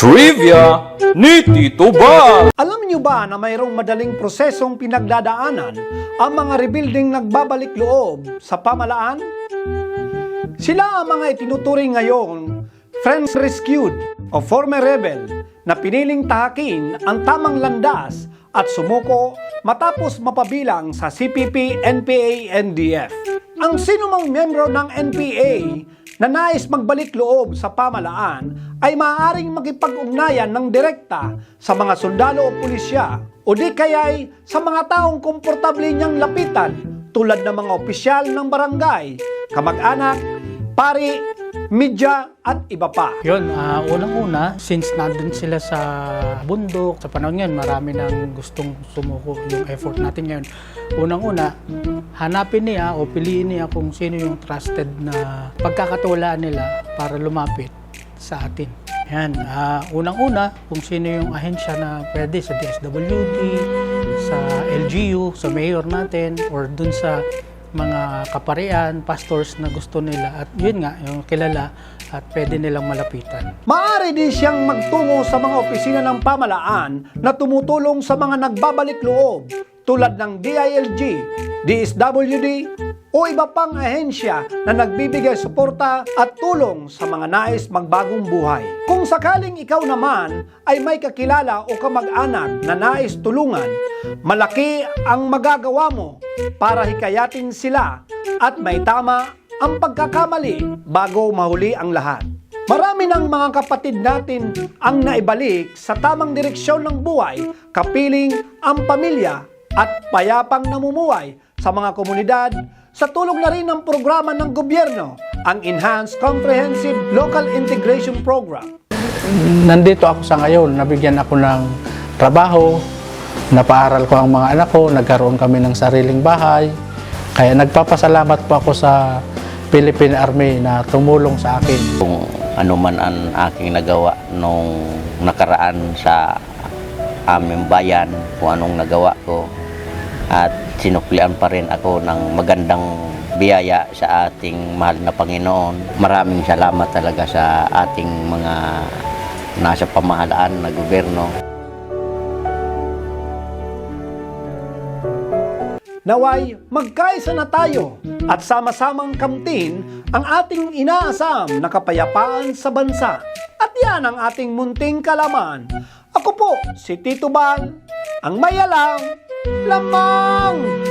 Trivia ni Tito Bal! Alam niyo ba na mayroong madaling prosesong pinagdadaanan ang mga rebuilding nagbabalik loob sa pamalaan? Sila ang mga itinuturing ngayon friends rescued o former rebel na piniling tahakin ang tamang landas at sumuko matapos mapabilang sa CPP, NPA, NDF. Ang sinumang miyembro ng NPA na nais magbalik loob sa pamalaan ay maaaring makipag-ugnayan ng direkta sa mga sundalo o pulisya o di kaya'y sa mga taong komportable niyang lapitan tulad ng mga opisyal ng barangay, kamag-anak, pari, media at iba pa. Yun, ah, unang-una, since nandun sila sa bundok, sa panahon ngayon, marami nang gustong sumuko yung effort natin ngayon. Unang-una, hanapin niya o piliin niya kung sino yung trusted na pagkakatuwalaan nila para lumapit sa atin. Yan, ah, unang-una, kung sino yung ahensya na pwede sa DSWD, sa LGU, sa mayor natin, or dun sa mga kaparian, pastors na gusto nila at yun nga, yung kilala at pwede nilang malapitan. Maaari din siyang magtungo sa mga opisina ng pamalaan na tumutulong sa mga nagbabalik loob tulad ng DILG, DSWD o iba pang ahensya na nagbibigay suporta at tulong sa mga nais magbagong buhay. Kung sakaling ikaw naman ay may kakilala o kamag-anak na nais tulungan, malaki ang magagawa mo para hikayatin sila at may tama ang pagkakamali bago mahuli ang lahat. Marami ng mga kapatid natin ang naibalik sa tamang direksyon ng buhay, kapiling ang pamilya at payapang namumuhay sa mga komunidad sa tulong na rin ng programa ng gobyerno, ang Enhanced Comprehensive Local Integration Program. Nandito ako sa ngayon, nabigyan ako ng trabaho, napaaral ko ang mga anak ko, nagkaroon kami ng sariling bahay. Kaya nagpapasalamat po ako sa Philippine Army na tumulong sa akin. kung ano man ang aking nagawa nung nakaraan sa aming bayan, kung anong nagawa ko. At sinuklian pa rin ako ng magandang biyaya sa ating mahal na Panginoon. Maraming salamat talaga sa ating mga nasa pamahalaan na gobyerno. Naway, magkaisa na tayo at sama-samang kamtin ang ating inaasam na kapayapaan sa bansa. At yan ang ating munting kalaman. Ako po, si Tito Bal, ang Lòng